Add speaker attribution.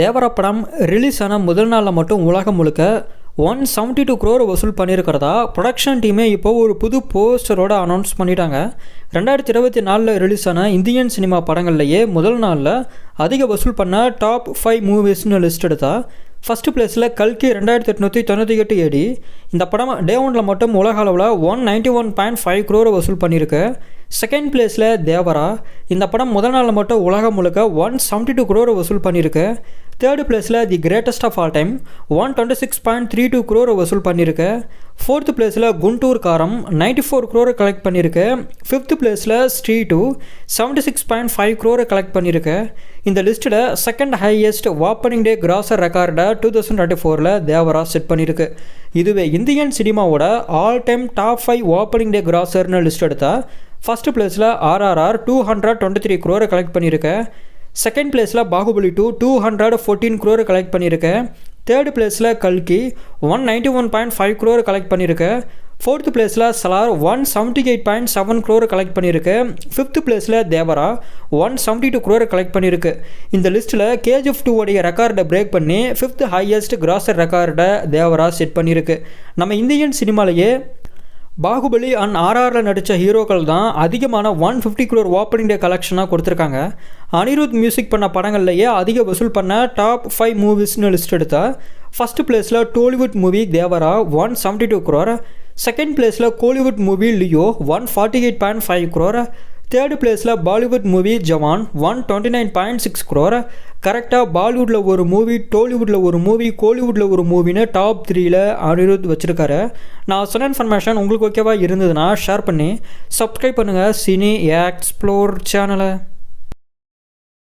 Speaker 1: தேவர படம் ரிலீஸ் ஆன முதல் நாளில் மட்டும் உலகம் முழுக்க ஒன் செவன்ட்டி டூ க்ரோர் வசூல் பண்ணியிருக்கிறதா? ப்ரொடக்ஷன் டீமே இப்போ ஒரு புது போஸ்டரோட அனௌன்ஸ் பண்ணிட்டாங்க. ரெண்டாயிரத்தி இருபத்தி நாலில் ரிலீஸ் ஆன இந்தியன் சினிமா படங்கள்லேயே முதல் நாளில் அதிக வசூல் பண்ண டாப் ஃபைவ் மூவிஸ்னு லிஸ்ட் எடுத்தால் ஃபஸ்ட்டு பிளேஸில் கல்கி ரெண்டாயிரத்தி எட்நூற்றி தொண்ணூற்றி எட்டு ஏடி இந்த படம் டே ஒனில் மட்டும் உலக அளவில் one ninety one point five க்ரோரை வசூல் பண்ணியிருக்கு. செகண்ட் பிளேஸில் தேவரா. இந்த படம் முதல் நாளில் மட்டும் உலகம் முழுக்க ஒன் செவன்ட்டி டூ குரோரை வசூல் பண்ணியிருக்கு. தேர்டு பிளேஸில் the greatest of all time one twenty six point three two க்ரோரை வசூல் பண்ணியிருக்கு ஃபோர்த்து பிளேஸில் குண்டூர் காரம் நைன்ட்டி ஃபோர் க்ரோரை கலெக்ட் பண்ணியிருக்கு ஃபிஃப்த்து பிளேஸில் Stree two seventy six point five க்ரோரை collect பண்ணியிருக்கு இந்த லிஸ்ட்டில் second highest opening day grosser ரெக்கார்டை டூ தௌசண்ட் டுவெண்ட்டி ஃபோரில் தேவரா செட் பண்ணியிருக்கு இதுவே இந்தியன் சினிமாவோட all time top five opening day கிராசர்னு list எடுத்தால் ஃபஸ்ட்டு பிளேஸில் RRR two hundred twenty three க்ரோரை collect பண்ணியிருக்கேன் செகண்ட் பிளேஸில் Baahubali two two hundred fourteen crore collect பண்ணியிருக்கேன் தேர்டு பிளேஸில் கல்கி one ninety one point five crore collect பண்ணியிருக்கேன் fourth பிளேஸில் Salaar one seventy eight point seven க்ரோரை collect பண்ணியிருக்கு. Fifth பிளேஸில் Devara one seventy two க்ரோரை கலெக்ட் பண்ணியிருக்கு. இந்த லிஸ்ட்டில் கேஜிஎஃப் டூ உடைய ரெக்கார்டை பிரேக் பண்ணி ஃபிஃப்த் ஹையஸ்ட் கிராசர் ரெக்கார்டை தேவரா செட் பண்ணியிருக்கு. நம்ம இந்தியன் சினிமாலேயே பாகுபலி அண்ட் ஆர்ஆரில் நடித்த ஹீரோக்கள் தான் அதிகமான one fifty crore opening day கலெக்ஷனாக கொடுத்துருக்காங்க. அனிருத் மியூசிக் பண்ண படங்கள்லையே அதிக வசூல் பண்ண டாப் ஃபைவ் மூவிஸ்னு லிஸ்ட் எடுத்தால் ஃபஸ்ட் பிளேஸில் Tollywood movie Devara one seventy two crore second பிளேஸில் Kollywood movie Leo one forty eight point five crore third பிளேஸில் Bollywood movie Jawan one twenty nine point six crore கரெக்டாக பாலிவுட்டில் ஒரு movie டோலிவுட்டில் ஒரு movie கோலிவுட்டில் ஒரு மூவின்னு top த்ரீயில் அனிருத் வச்சுருக்காரு. நான் சொன்ன இன்ஃபர்மேஷன் உங்களுக்கு ஓகேவா இருந்ததுன்னா ஷேர் பண்ணி சப்ஸ்கிரைப் பண்ணுங்கள் சினி எக்ஸ்ப்ளோர் சேனலை